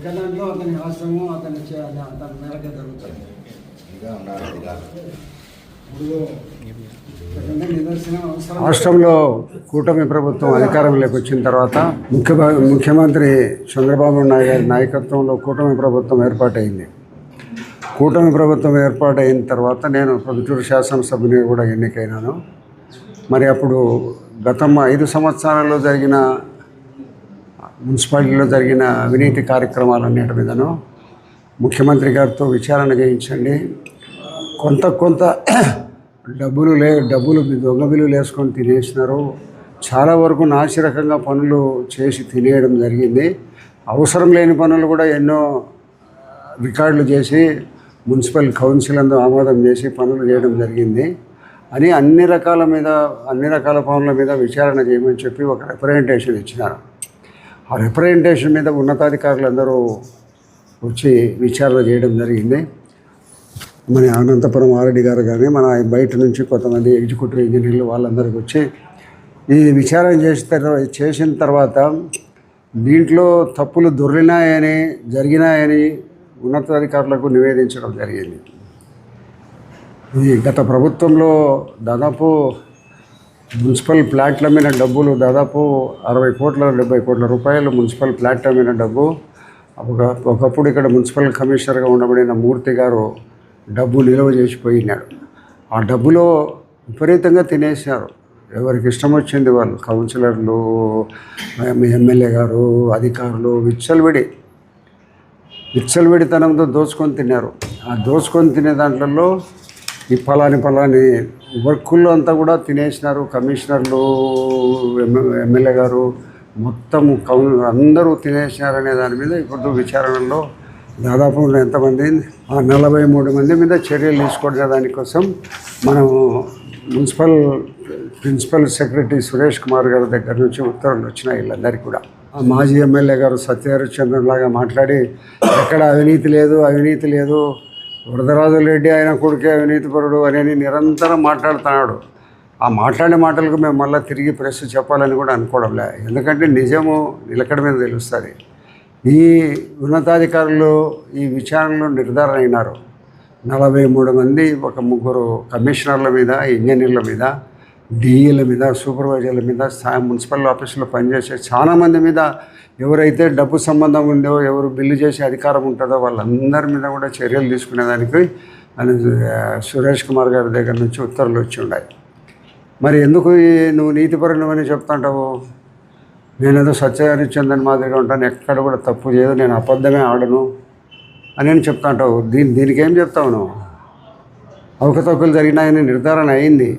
ఒక్క దాంట్లో అతని ఆశ్రమం అతని అతని మేరకే జరుగుతుంది. రాష్ట్రంలో కూటమి ప్రభుత్వం అధికారంలోకి వచ్చిన తర్వాత ముఖ్య ముఖ్యమంత్రి చంద్రబాబు నాయుడు గారి నాయకత్వంలో కూటమి ప్రభుత్వం ఏర్పాటైంది. కూటమి ప్రభుత్వం ఏర్పాటైన తర్వాత నేను పొద్దుటూరు శాసనసభ్యునిగా కూడా ఎన్నికైనాను. మరి అప్పుడు గతం ఐదు సంవత్సరాల్లో జరిగిన మున్సిపాలిటీలో జరిగిన అవినీతి కార్యక్రమాలన్నిటి మీదను ముఖ్యమంత్రి గారితో విచారణ చేయించండి. కొంత కొంత డబ్బులు లే డబ్బులు దొంగ బిల్లులు వేసుకొని తినేసినారు. చాలా వరకు నాసిరకంగా పనులు చేసి తినేయడం జరిగింది. అవసరం లేని పనులు కూడా ఎన్నో రికార్డులు చేసి మున్సిపల్ కౌన్సిల్ అందు ఆమోదం చేసి పనులు చేయడం జరిగింది. అని అన్ని రకాల మీద అన్ని రకాల పనుల మీద విచారణ చేయమని చెప్పి ఒక రిప్రజెంటేషన్ ఇచ్చినారు. ఆ రిప్రజెంటేషన్ మీద ఉన్నతాధికారులందరూ వచ్చి విచారణ చేయడం జరిగింది. మన అనంతపురం ఆరెడ్డి గారు కానీ మన బయట నుంచి కొంతమంది ఎగ్జిక్యూటివ్ ఇంజనీర్లు వాళ్ళందరికీ వచ్చి ఈ విచారణ చేసిన తర్వాత చేసిన తర్వాత దీంట్లో తప్పులు దొరికినాయని జరిగినాయని ఉన్నతాధికారులకు నివేదించడం జరిగింది. ఇది గత ప్రభుత్వంలో దాదాపు మున్సిపల్ ప్లాట్ల మీద డబ్బులు దాదాపు అరవై కోట్ల డెబ్బై కోట్ల రూపాయలు మున్సిపల్ ప్లాట్ల మీద డబ్బు. ఒక ఒకప్పుడు ఇక్కడ మున్సిపల్ కమిషనర్గా ఉండబడిన మూర్తి గారు డబ్బు నిల్వ చేసిపోయినాడు ఆ డబ్బులో విపరీతంగా తినేశారు. ఎవరికి ఇష్టం వచ్చింది వాళ్ళు. కౌన్సిలర్లు ఎమ్మెల్యే గారు అధికారులు విచ్చలవిడి. విచ్చలవిడితనంతో దోచుకొని తిన్నారు. ఆ దోచుకొని తినే దాంట్లో ఈ ఫలాని ఫలాని వర్కుల్లో అంతా కూడా తినేసినారు. కమిషనర్లు ఎమ్మెల్యే గారు మొత్తం కౌన్ అందరూ తినేసినారనే దాని మీద ఇప్పుడు విచారణలో దాదాపు ఎంతమంది? ఆ నలభై మూడు మంది మీద చర్యలు తీసుకోవడం దానికోసం మనం municipal principal secretary Suresh Kumar గారి దగ్గర నుంచి ఉత్తర్వులు వచ్చినాయి వీళ్ళందరికీ కూడా. ఆ మాజీ ఎమ్మెల్యే గారు సత్యహరిశ్చంద్రన్ లాగా మాట్లాడి ఎక్కడ అవినీతి లేదు అవినీతి లేదు వరదరాజు రెడ్డి ఆయన కొడుకే అవినీతిపరుడు అని నిరంతరం మాట్లాడుతున్నాడు. ఆ మాట్లాడే మాటలకు మేము మళ్ళీ తిరిగి ప్రెస్ చెప్పాలని కూడా అనుకోవడంలే ఎందుకంటే నిజము నిలకడ మీద తెలుస్తుంది. ఈ ఉన్నతాధికారులు ఈ విచారణలో నిర్ధారణ అయినారు. నలభై మూడు మంది ఒక ముగ్గురు కమిషనర్ల మీద ఇంజనీర్ల మీద డిఈల మీద సూపర్వైజర్ల మీద స్థాయి మున్సిపల్ ఆఫీసులో పనిచేసే చాలామంది మీద ఎవరైతే డబ్బు సంబంధం ఉందో ఎవరు బిల్లు చేసే అధికారం ఉంటుందో వాళ్ళందరి మీద కూడా చర్యలు తీసుకునేదానికి అని సురేష్ కుమార్ గారి దగ్గర నుంచి ఉత్తర్వులు వచ్చి ఉన్నాయి. మరి ఎందుకు నువ్వు నీతిపరుణమని చెప్తుంటావు నేనేదో సత్యహరిచందన్ మాదిరిగా ఉంటాను ఎక్కడ కూడా తప్పు చేయదు నేను అబద్ధమే ఆడను అని నేను చెప్తాంటావు దీని దీనికి ఏం చెప్తావు నువ్వు? అవకతవకలు జరిగినాయని నిర్ధారణ అయింది.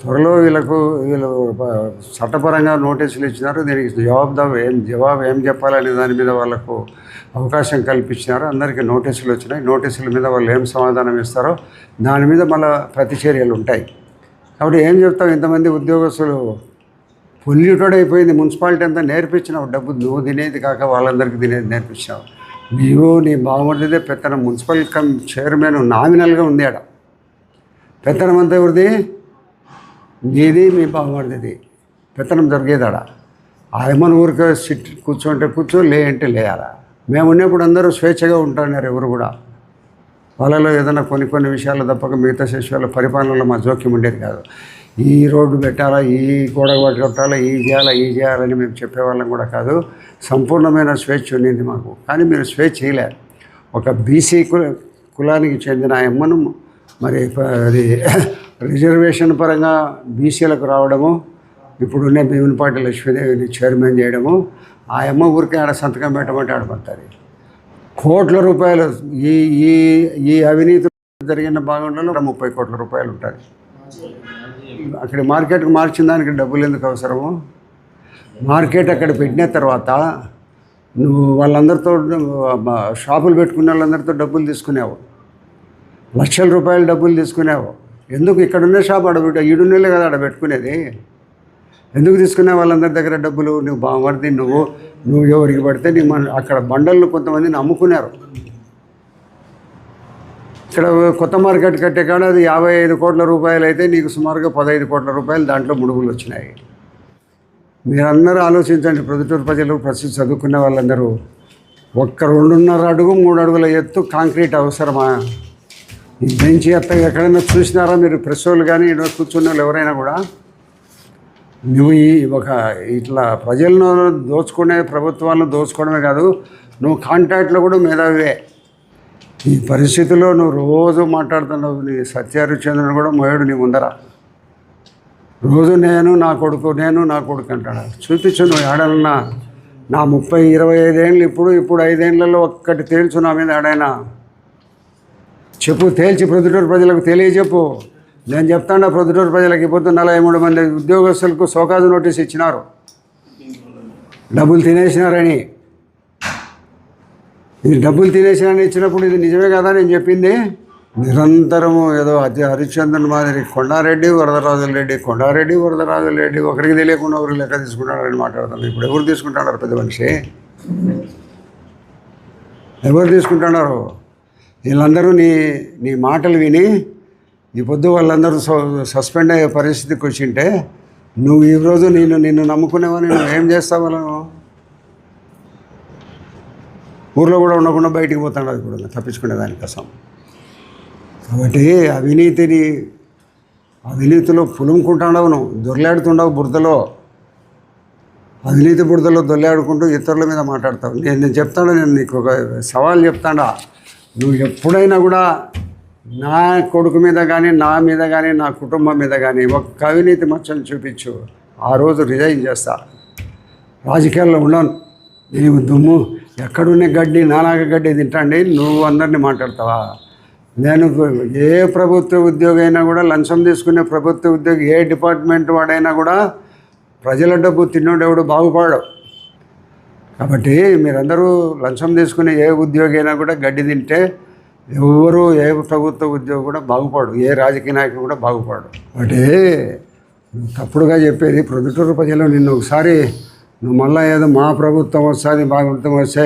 త్వరలో వీళ్ళకు వీళ్ళు చట్టపరంగా నోటీసులు ఇచ్చినారు. దీనికి జవాబుదారు ఏం జవాబు ఏం చెప్పాలనే దాని మీద వాళ్ళకు అవకాశం కల్పించినారు. అందరికీ నోటీసులు వచ్చినాయి. నోటీసుల మీద వాళ్ళు ఏం సమాధానం ఇస్తారో దాని మీద మళ్ళీ ప్రతిచర్యలు ఉంటాయి. కాబట్టి ఏం చెప్తావు? ఇంతమంది ఉద్యోగస్తులు పొల్యూటెడ్ అయిపోయింది మున్సిపాలిటీ అంతా నేర్పించినావు. డబ్బు నువ్వు తినేది కాక వాళ్ళందరికీ తినేది నేర్పించినావు. నీవు నీ బాగుమడిదే పెత్తనం. మున్సిపల్ కమ్ చైర్మన్ నామినల్గా ఉంది ఆడ. పెత్తనం అంతా ఎవరిది? ఇది మీ బాగుమడిది పెత్తనం జరిగేదాడ ఆయమని ఊరికే సిట్ కూర్చోంటే కూర్చో లే అంటే లేయాలా? మేము ఉన్నప్పుడు అందరూ స్వేచ్ఛగా ఉంటున్నారు ఎవరు కూడా. వాళ్ళలో ఏదైనా కొన్ని కొన్ని విషయాలు తప్పక మిగతా విషయాల పరిపాలనలో మా జోక్యం ఉండేది కాదు. ఈ రోడ్డు పెట్టాలా ఈ గోడ కట్టాలా ఈ చేయాలా ఈ చేయాలని మేము చెప్పేవాళ్ళం కూడా కాదు. సంపూర్ణమైన స్వేచ్ఛ ఉండేది మాకు. కానీ మీరు స్వేచ్ఛ చేయలేరు ఒక బీసీ కుల కులానికి చెందిన ఎమ్మను మరి అది రిజర్వేషన్ పరంగా బీసీలకు రావడము ఇప్పుడున్న భీమునిపాటి లక్ష్మీదేవిని చైర్మన్ చేయడము ఆ అమ్మ ఊరికే ఆడ సంతకం పెట్టమంటే ఆడపడుతుంది కోట్ల రూపాయలు ఈ ఈ ఈ అవినీతి జరిగిన భాగంలో ముప్పై కోట్ల రూపాయలు ఉంటుంది అక్కడ మార్కెట్కి మార్చిన దానికి డబ్బులు ఎందుకు అవసరము? మార్కెట్ అక్కడ పెట్టిన తర్వాత నువ్వు వాళ్ళందరితో షాపులు పెట్టుకునే వాళ్ళందరితో డబ్బులు తీసుకునేవు. లక్షల రూపాయల డబ్బులు తీసుకునేవు. ఎందుకు ఇక్కడున్న షాప్ ఆడ పెట్ట కదా ఆడ పెట్టుకునేది ఎందుకు తీసుకునే వాళ్ళందరి దగ్గర డబ్బులు? నువ్వు బాగుపడితే నువ్వు నువ్వు ఎవరికి పడితే నీ మన అక్కడ బండలు కొంతమందిని అమ్ముకున్నారు ఇక్కడ కొత్త మార్కెట్ కట్టే కాడ అది యాభై ఐదు కోట్ల రూపాయలు అయితే నీకు సుమారుగా పదహైదు కోట్ల రూపాయలు దాంట్లో ముడుగులు వచ్చినాయి. మీరందరూ ఆలోచించండి ప్రొద్దుటూరు ప్రజలు ప్రస్తుతం చదువుకునే వాళ్ళందరూ. ఒక్క రెండున్నర అడుగు మూడు అడుగుల ఎత్తు కాంక్రీట్ అవసరమా? ఈ బెంచి అత్త ఎక్కడైనా చూసినారా మీరు? ప్రెస్ వాళ్ళు కానీ ఇక్కడ కూర్చున్న వాళ్ళు ఎవరైనా కూడా? నువ్వు ఈ ఒక ఇట్లా ప్రజలను దోచుకునే ప్రభుత్వాలను దోచుకోవడమే కాదు నువ్వు కాంటాక్ట్లో కూడా మేధావివే. ఈ పరిస్థితిలో నువ్వు రోజు మాట్లాడుతున్నావు నీ సత్యహరిచంద్రుని కూడా మోయడు నీ ముందర. రోజు నేను నా కొడుకు నేను నా కొడుకు అంటాడు. చూపించు నువ్వు ఏడన్నా. నా ముప్పై ఇరవై ఐదేళ్ళు ఇప్పుడు ఇప్పుడు ఐదేళ్ళలో ఒక్కటి తేల్చు నా మీద ఏడైనా. చెప్పు తేల్చి ప్రొద్దుటూరు ప్రజలకు తెలియజెప్పు. నేను చెప్తాను ప్రొద్దుటూరు ప్రజలకు ఇప్పుడు నలభై మూడు మంది ఉద్యోగస్తులకు సోకాజు నోటీస్ ఇచ్చినారు. డబ్బులు తినేసినారని. ఇది డబ్బులు తినేసినారని ఇచ్చినప్పుడు ఇది నిజమే కదా నేను చెప్పింది? నిరంతరము ఏదో అతి హరిశ్చంద్రుని మాదిరి కొండారెడ్డి వరదరాజుల రెడ్డి కొండారెడ్డి వరదరాజుల రెడ్డి ఒకరికి తెలియకుండా ఒకరు లెక్క తీసుకుంటారని మాట్లాడుతున్నారు ఇప్పుడు ఎవరు తీసుకుంటున్నారు పెద్ద మనిషి? ఎవరు తీసుకుంటున్నారు? వీళ్ళందరూ నీ నీ మాటలు విని ఈ పొద్దు వాళ్ళందరూ స- సస్పెండ్ అయ్యే పరిస్థితికి వచ్చింటే నువ్వు ఈరోజు నేను నిన్ను నమ్ముకునేవని నువ్వు ఏం చేస్తావు ఊర్లో కూడా ఉండకుండా బయటికి పోతాడు అది కూడా తప్పించుకునే దానికోసం కాబట్టి అవినీతిని అవినీతిలో పులుముకుంటాడవు నువ్వు. దొర్లాడుతుండవు బురదలో. అవినీతి బురదలో దొల్లాడుకుంటూ ఇతరుల మీద మాట్లాడతావు. నేను నేను చెప్తాను నేను నీకు ఒక సవాల్ చెప్తాడా. నువ్వు ఎప్పుడైనా కూడా నా కొడుకు మీద కానీ నా మీద కానీ నా కుటుంబం మీద కానీ ఒక కవినీతి మచ్చలు చూపించు. ఆ రోజు రిజైన్ చేస్తా. రాజకీయాల్లో ఉండను నీవు దుమ్ము ఎక్కడున్న గడ్డి నానాక గడ్డి తింటాండి నువ్వు అందరినీ మాట్లాడతావా? నేను ఏ ప్రభుత్వ ఉద్యోగి అయినా కూడా లంచం తీసుకునే ప్రభుత్వ ఉద్యోగి ఏ డిపార్ట్మెంట్ వాడైనా కూడా ప్రజల డబ్బు తిన్నోడెవడు బాగుపడవు కాబట్టి మీరందరూ లంచం తీసుకునే ఏ ఉద్యోగి అయినా కూడా గడ్డి తింటే ఎవరు ఏ ప్రభుత్వ ఉద్యోగి కూడా బాగుపడు ఏ రాజకీయ నాయకుడు కూడా బాగుపడు అంటే నువ్వు తప్పుడుగా చెప్పేది ప్రొద్దుటూరు ప్రజలు నిన్ను ఒకసారి నువ్వు మళ్ళీ ఏదో మా ప్రభుత్వం వస్తుంది మా ప్రభుత్వం వస్తే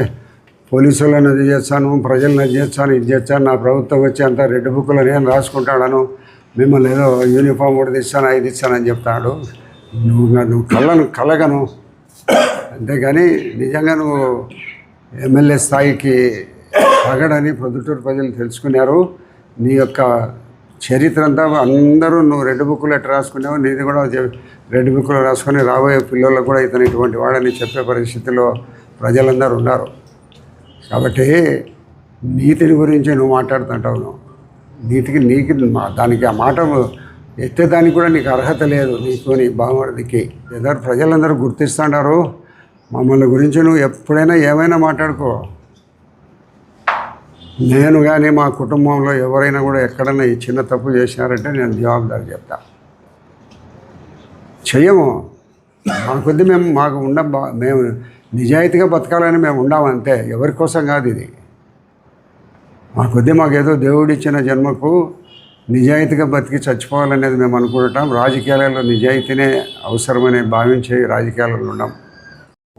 పోలీసులను అది చేస్తాను ప్రజలను అది చేస్తాను ఇది చేస్తాను నా ప్రభుత్వం వచ్చి అంత రెడ్ బుక్లో నేను రాసుకుంటాను మిమ్మల్ని ఏదో యూనిఫామ్ కూడా తీస్తాను ఇది ఇస్తానని చెప్తాడు. నువ్వు నువ్వు కళ్ళను కలగను. అంతేగాని నిజంగా నువ్వు ఎమ్మెల్యే స్థాయికి తగడని ప్రొద్దుటూరు ప్రజలు తెలుసుకున్నారు. నీ యొక్క చరిత్ర అంతా అందరూ నువ్వు రెడ్ బుక్లో ఎట్లా రాసుకున్నావు నీది కూడా రెడ్ బుక్లో రాసుకొని రాబోయే పిల్లలకు కూడా ఇతను ఇటువంటి వాడని చెప్పే పరిస్థితిలో ప్రజలందరూ ఉన్నారు. కాబట్టి నీతిని గురించి నువ్వు మాట్లాడుతుంటావు నువ్వు. నీతికి నీకు మా- దానికి ఆ మాట ఎత్తేదానికి కూడా నీకు అర్హత లేదు నీకు నీ బామర్దికి ఏదో ప్రజలందరూ గుర్తిస్తుంటారు మమ్మల్ని గురించి నువ్వు ఎప్పుడైనా ఏమైనా మాట్లాడుకో. నేను కానీ మా కుటుంబంలో ఎవరైనా కూడా ఎక్కడైనా ఈ చిన్న తప్పు చేసినారంటే నేను జవాబుదారి చెప్తా. చెయ్యము. మా కొద్ది మేము మాకు ఉండ బా- మేము నిజాయితీగా బతకాలని మేము ఉండామంతే ఎవరి కోసం కాదు ఇది. మా కొద్ది మాకు ఏదో దేవుడిచ్చిన జన్మకు నిజాయితీగా బతికి చచ్చిపోవాలనేది మేము అనుకుంటాం రాజకీయాలలో నిజాయితీనే అవసరమని భావించే రాజకీయాలలో ఉన్నాం.